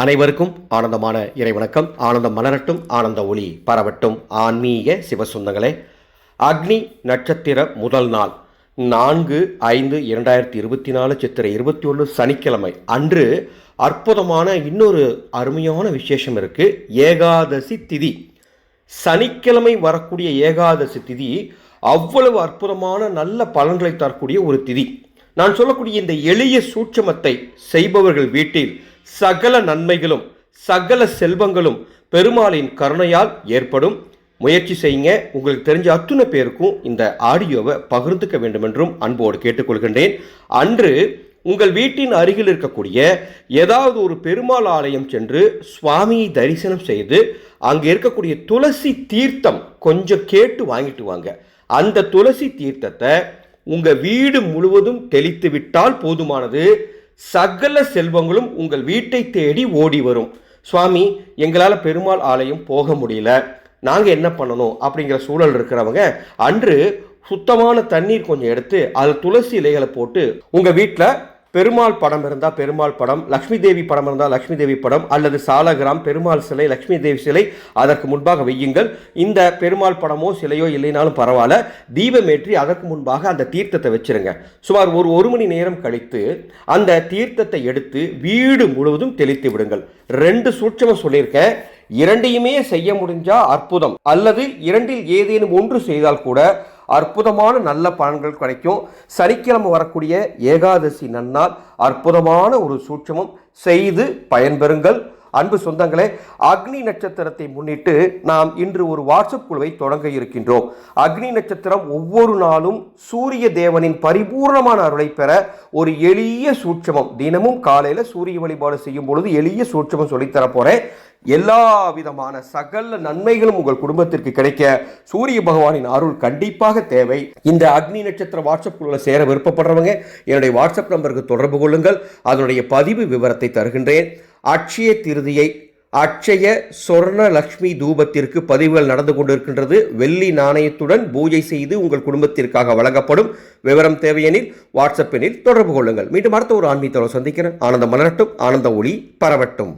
அனைவருக்கும் ஆனந்தமான இறைவணக்கம். ஆனந்தம் மலரட்டும் ஆனந்த ஒளி பரவட்டும். ஆன்மீக சிவசுந்தங்களே அக்னி நட்சத்திர முதல் நாள் நான்கு ஐந்து இரண்டாயிரத்தி இருபத்தி நாலு சித்திரை இருபத்தி ஒன்று சனிக்கிழமை. அன்று அற்புதமான இன்னொரு அருமையான விசேஷம் இருக்குது ஏகாதசி திதி. சனிக்கிழமை வரக்கூடிய ஏகாதசி திதி அவ்வளவு அற்புதமான நல்ல பலன்களை தரக்கூடிய ஒரு திதி. நான் சொல்லக்கூடிய இந்த எளிய சூட்சமத்தை செய்பவர்கள் வீட்டில் சகல நன்மைகளும் சகல செல்வங்களும் பெருமாளின் கருணையால் ஏற்படும். முயற்சி செய்யுங்க. உங்களுக்கு தெரிஞ்ச அத்துணை பேருக்கும் இந்த ஆடியோவை பகிர்ந்துக்க வேண்டும் என்றும் அன்போடு கேட்டுக்கொள்கின்றேன். அன்று உங்கள் வீட்டின் அருகில் இருக்கக்கூடிய ஏதாவது ஒரு பெருமாள் ஆலயம் சென்று சுவாமியை தரிசனம் செய்து அங்கே இருக்கக்கூடிய துளசி தீர்த்தம் கொஞ்சம் கேட்டு வாங்கிட்டு வாங்க. அந்த துளசி தீர்த்தத்தை உங்கள் வீடு முழுவதும் தெளித்து விட்டால் போதுமானது. சகல செல்வங்களும் உங்கள் வீட்டை தேடி ஓடி வரும். சுவாமி எங்களால் பெருமாள் ஆலயம் போக முடியல. நாங்கள் என்ன பண்ணணும் அப்படிங்கிற சூழல் இருக்கிறவங்க அன்று சுத்தமான தண்ணீர் கொஞ்சம் எடுத்து அதில் துளசி இலைகளை போட்டு உங்கள் வீட்டில் பெருமாள் படம் இருந்தால் பெருமாள் படம் லக்ஷ்மி தேவி படம் இருந்தால் லக்ஷ்மி தேவி படம் அல்லது சாலகிராம் பெருமாள் சிலை லக்ஷ்மி தேவி சிலை அதற்கு முன்பாக வையுங்கள். இந்த பெருமாள் படமோ சிலையோ இல்லைனாலும் பரவாயில்ல. தீபமேற்றி அதற்கு முன்பாக அந்த தீர்த்தத்தை வச்சிருங்க. சுமார் ஒரு ஒரு மணி நேரம் கழித்து அந்த தீர்த்தத்தை எடுத்து வீடு முழுவதும் தெளித்து விடுங்கள். ரெண்டு சூட்சமாக சொல்லியிருக்கேன் இரண்டையுமே செய்ய முடிஞ்சால் அற்புதம். அல்லது இரண்டில் ஏதேனும் ஒன்று செய்தால் கூட அற்புதமான நல்ல பலன்கள் கிடைக்கும். சனிக்கிழமை வரக்கூடிய ஏகாதசி நன்னால் அற்புதமான ஒரு சூட்சமம் செய்து பயன்பெறுங்கள். அன்பு சொந்தங்களே அக்னி நட்சத்திரத்தை முன்னிட்டு நாம் இன்று ஒரு வாட்ஸ்அப் குழுவை தொடங்க இருக்கின்றோம். அக்னி நட்சத்திரம் ஒவ்வொரு நாளும் சூரிய தேவனின் பரிபூர்ணமான அருளை பெற ஒரு எளிய சூட்சமம். தினமும் காலையில் சூரிய வழிபாடு செய்யும் பொழுது எளிய சூட்சமம் சொல்லித்தர போகிறேன் எல்லா விதமான சகல நன்மைகளும் உங்கள் குடும்பத்திற்கு கிடைக்க சூரிய பகவானின் அருள் கண்டிப்பாக தேவை. இந்த அக்னி நட்சத்திர வாட்ஸ்அப் குழுவில் சேர விருப்பப்படுறவங்க என்னுடைய வாட்ஸ்அப் நம்பருக்கு தொடர்பு கொள்ளுங்கள். அதனுடைய பதிவு விவரத்தை தருகின்றேன். அட்சய திருதியை அட்சய சொர்ண லக்ஷ்மி தூபத்திற்கு பதிவுகள் நடந்து கொண்டிருக்கின்றது. வெள்ளி நாணயத்துடன் பூஜை செய்து உங்கள் குடும்பத்திற்காக வழங்கப்படும் விவரம் தேவையெனில் வாட்ஸ்அப் எண்ணில் தொடர்பு கொள்ளுங்கள். மீண்டும் அடுத்த ஒரு ஆன்மீகத்தோடு சந்திக்கிறேன். ஆனந்த மலரட்டும். ஆனந்த ஒளி பரவட்டும்.